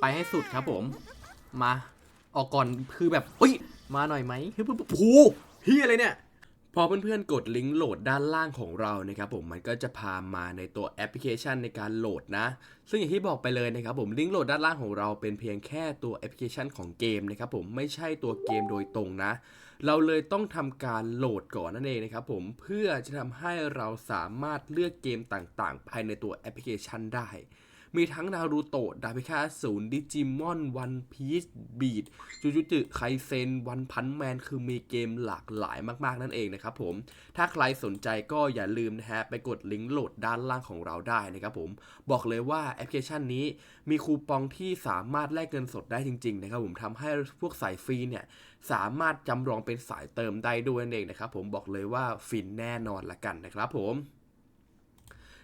ไปให้สุดครับผม มาออกก่อนคือแบบเอ้ย มาหน่อยไหมเฮ้ยปุ๊บปุ๊บโอ้โหเฮียอะไรเนี่ย พอเพื่อนๆกดลิงก์โหลดด้านล่างของเรานะครับผมมันก็จะพามาในตัวแอปพลิเคชันในการโหลดนะ ซึ่งอย่างที่บอกไปเลยนะครับผมลิงก์โหลดด้านล่างของเราเป็นเพียงแค่ตัวแอปพลิเคชันของเกมนะครับผมไม่ใช่ตัวเกมโดยตรงนะ เราเลยต้องทำการโหลดก่อนนั่นเองนะครับผมเพื่อจะทำให้เราสามารถเลือกเกมต่างๆ ภายในตัวแอปพลิเคชันได้ มีทั้งนารูโตะดาบิคาศูนย์ดิจิมอนวันพีซบีดจูจูจึไคเซนวันพันแมนคือมีเกมหลากหลายมากๆนั่นเองนะครับผม ถ้าใครสนใจก็อย่าลืมนะฮะ ไปกดลิงก์โหลดด้านล่างของเราได้นะครับผม บอกเลยว่าแอปพลิเคชันนี้มีคูปองที่สามารถแลกเงินสดได้จริงๆนะครับผมทำให้พวกสายฟรีเนี่ยสามารถจำลองเป็นสายเติมได้ด้วยนั่นเองนะครับผมบอกเลยว่าฟินแน่นอนละกันนะครับผม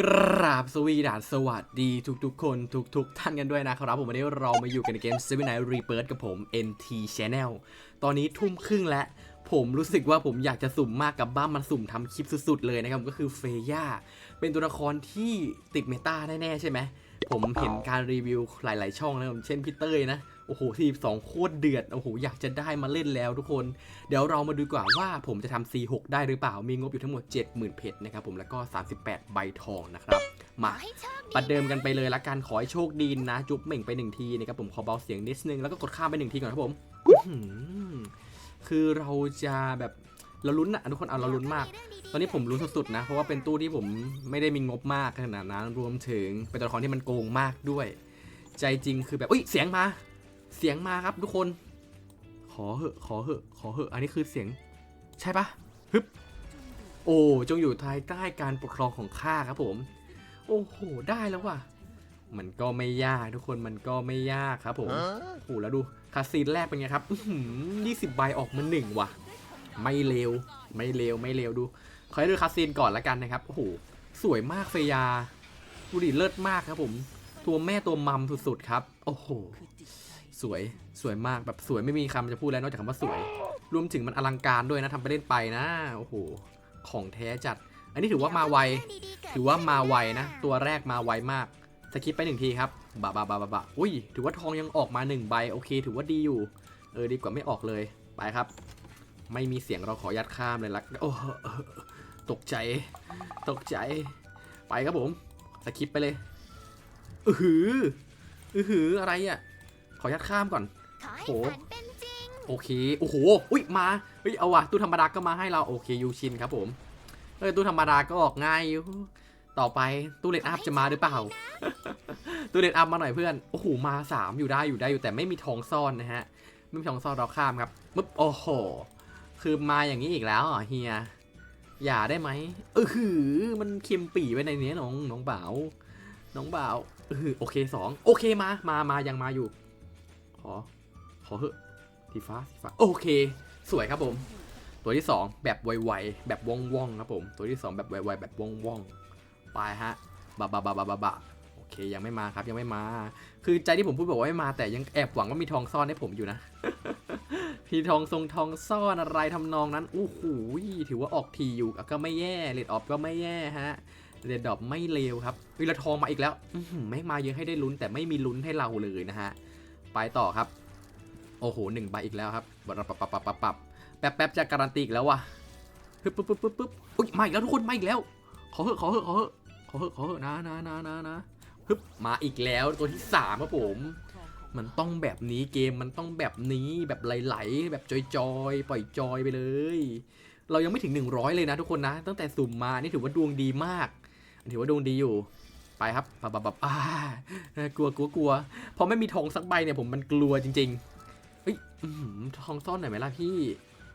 กราบสวีดานสวัสดีทุกๆ คนทุกๆ ท่านกันด้วยนะครับผมวันนี้เรามาอยู่กันในเกม Seven i g h t Rebirth กับผม NT Channel ตอนนี้ทุ่มครึ่งแล้ว ผมรู้สึกว่าผมอยากจะสุ่มมากกับบ้ามันสุ่มทำคลิปสุดๆ เลยนะครับ ก็คือเฟย่าเป็นตัวละครที่ติดเมตาแน่ๆ ใช่ไหม ผมเห็นการรีวิวหลายๆ ช่องนะครับเช่นพี่เต้ยนะ โอ้โหทีสองโคตรเดือด โอ้โห อยากจะได้มาเล่นแล้วทุกคน เดี๋ยวเรามาดูกว่าว่าผมจะทำ C6 ได้หรือเปล่า มีงบอยู่ทั้งหมด 70,000 เพชรนะครับผม แล้วก็ 38 ใบทองนะครับ มาประเดิมกันไปเลยละกันขอให้โชคดีนะ จุ๊บเหม่งไปหนึ่งทีนะครับผมขอเบาเสียงนิดนึง แล้วก็กดข้ามไปหนึ่งทีก่อนครับผม คือเราจะแบบเราลุ้นอะทุกคนเอาเราลุ้นมาก ตอนนี้ผมลุ้นสุดๆนะ เพราะว่าเป็นตู้ที่ผมไม่ได้มีงบมากขนาดนั้น รวมถึงเป็นตัวละครที่มันโกงมากด้วย ใจจริงคือแบบอุ้ยเสียงมา เสียงมาครับทุกคน ขอเหอะขอเหอะขอเหอะ อันนี้คือเสียงใช่ปะฮึบโอ้จงอยู่ภายใต้การปกครองของข้าครับผม โอ้โหได้แล้วว่ะ มันก็ไม่ยากทุกคนมันก็ไม่ยากครับผมโอ้โหแล้วดูคาสซีนแรกเป็นไงครับยี่สิบใบออกมาหนึ่งว่ะ ไม่เลวไม่เลวไม่เลวดูขอให้ดูคาสซีนก่อนละกันนะครับโอ้โหสวยมากเฟยาดูดิเลิศมากครับผม ตัวแม่ตัวมัมสุดๆครับ โอ้โห สวยสวยมากแบบสวยไม่มีคำจะพูดแล้วนอกจากคำว่าสวย รวมถึงมันอลังการด้วยนะทำไปเล่นไปนะโอ้โหของแท้จัด อันนี้ถือว่ามาไวถือว่ามาไวนะ ตัวแรกมาไวมากสกิปไปหนึ่งทีครับบะบะบะบะบะอุ้ยถือว่าทองยังออกมาหนึ่งใบโอเค ถือว่าดีอยู่เออดีกว่าไม่ออกเลยไปครับ ไม่มีเสียงเราขอยัดข้ามเลยละโอ้ตกใจ ตกใจ ไปครับผมสกิปไปเลยอือหืออือหืออะไรอะ อยัดข้ามก่อนโหโอเค โอ้โห อุ้ยมาเฮ้ยเอาว่ะตู้ธรรมดาก็มาให้เราโอเคยูชินครับผมเอ้ยตู้ธรรมดาก็ออกง่ายอยู่ต่อไปตู้เลนอัพจะมาหรือเปล่าตู้เลนอัพมาหน่อยเพื่อนโอ้โหมาสามอยู่ได้อยู่ได้อยู่แต่ไม่มีทองซ่อนนะฮะไม่มีทองซ่อนเราข้ามครับปึ๊บโอ้โหคือมาอย่างนี้อีกแล้วเหรอเฮียอย่าได้ไหมเออหือมันเค็มปี่ไว้ในนี้น้องน้องบ่าวน้องบ่าวเออหือโอเคสองโอเคมามามายังมาอยู่ข อ ขอเหอะสีฟ้าสีฟ้า โอเค สวยครับผม ตัวที่สองแบบไวๆแบบว่องว่องๆครับผม ตัวที่สองแบบไวๆแบบว่องว่องๆไปฮะบะบะบะบะบะบะโอเคยังไม่มาครับยังไม่มา คือใจที่ผมพูดบอกว่าไม่มาแต่ยังแอบหวังว่ามีทองซ่อนให้ผมอยู่นะพี่ทองทรงทองซ่อนอะไรทำนองนั้นโอ้โหถือว่าออกทีอยู่ก็ไม่แย่เลดออฟก็ไม่แย่ฮะเลดดอปไม่เลวครับวิลาทองมาอีกแล้วไม่มาเยอะให้ได้ลุ้นแต่ไม่มีลุ้นให้เราเลยนะฮะ ไปต่อครับ โอ้โหหนึ่งใบอีกแล้วครับปับปับปับปับปับปับแป๊บแป๊บจะการันตีอีกแล้วว่ะปึ๊บปึ๊บปึ๊บปึ๊บปึ๊บอุ้ยมาอีกแล้วทุกคนมาอีกแล้ว ขอเหอะขอเหอะขอเหอะขอเหอะขอเหอะนะนะนะนะนะปึ๊บมาอีกแล้วตัวที่สามครับผม มันต้องแบบนี้เกมมันต้องแบบนี้แบบไหลๆแบบจอยๆปล่อยจอยไปเลย เรายังไม่ถึง 100 เลยนะทุกคนนะ ตั้งแต่สุ่มมานี่ถือว่าดวงดีมาก ถือว่าดวงดีอยู่ ไปครับปับปับปับกลัวกลัวกลัวพอไม่มีทองสักใบเนี่ยผมมันกลัวจริงๆเอ้ยอื้อหือทองซ่อนหน่อยไหมล่ะพี่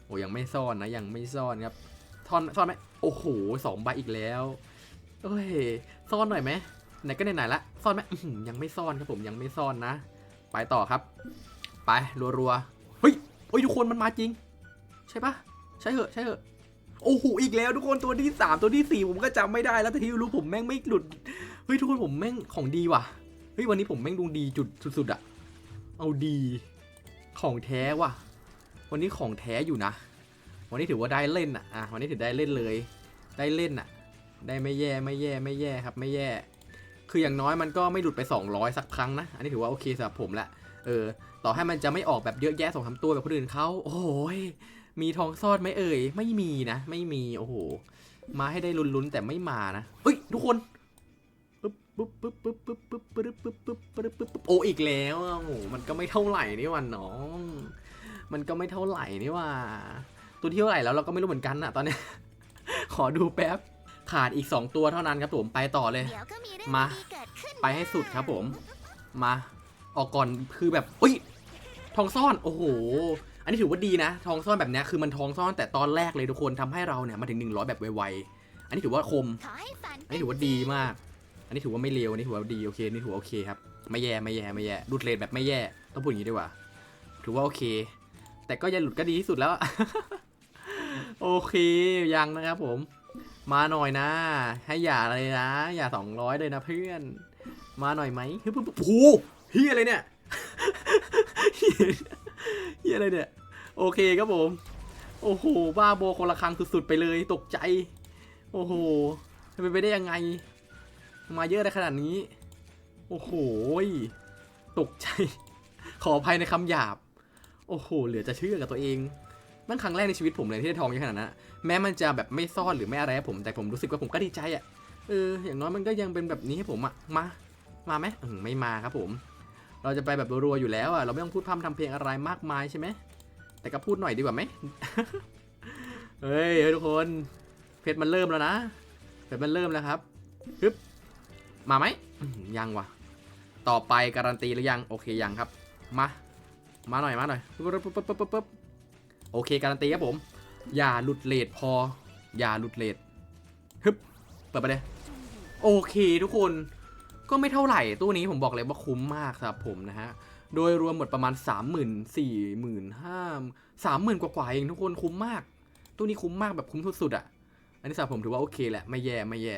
โอ้ยังไม่ซ่อนนะยังไม่ซ่อนครับทอนซ่อนไหมโอ้โหสองใบอีกแล้วเอ้ยซ่อนหน่อยไหมไหนก็ไหนๆละซ่อนไหมยังไม่ซ่อนครับผมยังไม่ซ่อนนะ ไปต่อครับ ไปรัวๆเฮ้ยเฮ้ยทุกคนมันมาจริง ใช่ปะใช่เหอะใช่เหอะ โอ้โหอีกแล้วทุกคนตัวที่สามตัวที่สี่ผมก็จำไม่ได้แล้วแต่ที่รู้ผมแม่งไม่หลุดเฮ้ยทุกคนผมแม่งของดีว่ะเฮ้ยวันนี้ผมแม่งดวงดีจุดสุดๆอะเอาดีของแท้ว่ะ วันนี้ของแท้อยู่นะ วันนี้ถือว่าได้เล่นอะอะวันนี้ถือได้เล่นเลย ได้เล่นอะได้ไม่แย่ไม่แย่ไม่แย่ครับไม่แย่ คืออย่างน้อยมันก็ไม่หลุดไป 200 สักครั้งนะ อันนี้ถือว่าโอเคสำหรับผมละเออต่อให้มันจะไม่ออกแบบเยอะแยะสองสามตัวแบบคนอื่นเขาโอ้ย มีทองซอดไหมเอ่ย ไม่มีนะ ไม่มี โอ้โห มาให้ได้ลุ้นๆแต่ไม่มานะเฮ้ย ทุกคนปึ๊บปึ๊บปึ๊บปึ๊บปึ๊บปึ๊บปึ๊บปึ๊บปึ๊บปึ๊บปึ๊บโอ้อีกแล้วโอ้โหมันก็ไม่เท่าไหร่นี่วันน้อง มันก็ไม่เท่าไหร่นี่ว่า ตัวที่เท่าไหร่แล้วเราก็ไม่รู้เหมือนกันอะตอนนี้ ขอดูแป๊บ ขาดอีก 2 ตัวเท่านั้นครับผม ไปต่อเลย มา ไปให้สุดครับผม มา ออกก่อนคือแบบอุ้ย ทองซ่อน โอ้โห นนี้ถือว่าดีนะ ทองซ่อนแบบนี้คือมันทองซ่อนแต่ตอนแรกเลยทุกคนทำให้เราเนี่ยมาถึง 100 แบบไวๆ อันนี้ถือว่าคม อันนี้ถือว่าดีมาก อันนี้ถือว่าไม่เลวอันนี้ถือว่าดีโอเคนี่ถือว่าโอเคครับ ไม่แย่ไม่แย่ไม่แย่รูดเลนแบบไม่แย่ ต้องพูดอย่างนี้ดีกว่า ถือว่าโอเค แต่ก็อยังหลุดก็ดีที่สุดแล้ว โอเคยังนะครับผม มาหน่อยนะ ให้อย่าเลยนะ อย่าสองร้อยเลยนะเพื่อน มาหน่อยไหมเฮ้ยปุ๊บปุ๊บโอ้โหเฮียอะไรเนี่ยเหี้ยเฮียอะไรเนี่ย โอเคครับผม โอ้โห บ้าโบคนละครังสุดๆไปเลยตกใจ โอ้โหจะเป็นไปได้ยังไง มาเยอะได้ขนาดนี้ โอ้โห ตกใจ ขออภัยในคำหยาบ โอ้โห เหลือจะเชื่อกับตัวเองนั่นครั้งแรกในชีวิตผมเลยที่ได้ทองเยอะขนาดนั้นแม้มันจะแบบไม่ซ่อนหรือไม่อะไรผม แต่ผมรู้สึกว่าผมก็ดีใจอะเออ อย่างน้อยมันก็ยังเป็นแบบนี้ให้ผมอะมา มาไหมไม่มาครับผม เราจะไปแบบรัวๆอยู่แล้วอะ เราไม่ต้องพูดพร่ำทำเพลงอะไรมากมายใช่ไหม แต่ก็พูดหน่อยดีกว่าไหม เฮ้ยทุกคน เพชรมันเริ่มแล้วนะเพชรมันเริ่มแล้วครับฮึบมาไหมยังวะต่อไปการันตีหรือยังโอเคยังครับ มา มาหน่อยมาหน่อยปึ๊บปึ๊บปึ๊บปึ๊บโอเคการันตีครับผม อย่าหลุดเลทพอ อย่าหลุดเลทฮึบเปิดไปเลยโอเคทุกคนก็ไม่เท่าไหร่ตู้นี้ผมบอกเลยว่าคุ้มมากสำหรับผมนะฮะ โดยรวมหมดประมาณ 3 0 0 0 0 4 5 0 0 0 30,000กว่าๆเองทุกคนคุ้มมากตู้นี้คุ้มมากแบบคุ้มสุดๆอะ อันนี้สำหรับผมถือว่าโอเคแหละไม่แย่ไม่แย่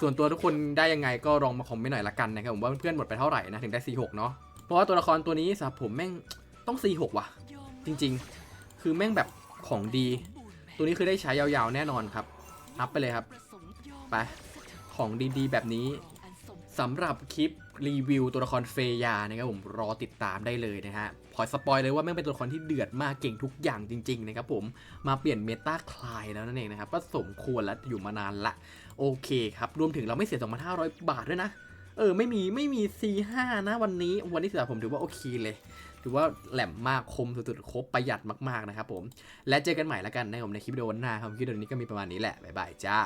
ส่วนตัวทุกคนได้ยังไงก็ลองมาคอมเมนต์หน่อยละกันนะครับผมว่าเพื่อนๆหมดไปเท่าไหร่นะถึงได้46เนาะ เพราะว่าตัวละครตัวนี้สำหรับผมแม่งต้อง46ว่ะ จริงๆ คือแม่งแบบของดี ตัวนี้คือได้ใช้ยาวๆแน่นอนครับ อัพไปเลยครับ ไป ของดีๆ แบบนี้สำหรับคลิป รีวิวตัวละครเฟยานะครับผมรอติดตามได้เลยนะฮะพอสปอยเลยว่าแม่งเป็นตัวละครที่เดือดมากเก่งทุกอย่างจริงๆนะครับผมมาเปลี่ยนเมตาคลายแล้วนั่นเองนะครับก็สมควรแล้วอยู่มานานละ โอเคครับ รวมถึงเราไม่เสีย 2,500 บาทด้วยนะ เออ ไม่มีไม่มี C5 นะวันนี้วันนี้สำหรับผมถือว่าโอเคเลยถือว่าแหลมมากคมสุดๆครบประหยัดมากๆนะครับผมและเจอกันใหม่แล้วกันนะครับผมในคลิปวิดีโอหน้าครับคลิปวิดีโอนี้ก็มีประมาณนี้แหละบ๊ายบายจ้า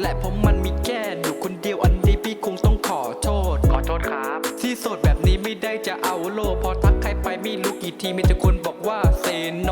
แหละเพราะมันมีแก้หนูคนเดียวอันนี้พี่คงต้องขอโทษ ขอโทษครับ ที่โสดแบบนี้ไม่ได้จะเอาโล พอทักใครไปไม่รู้กี่ทีมีแต่คนบอกว่าเซโน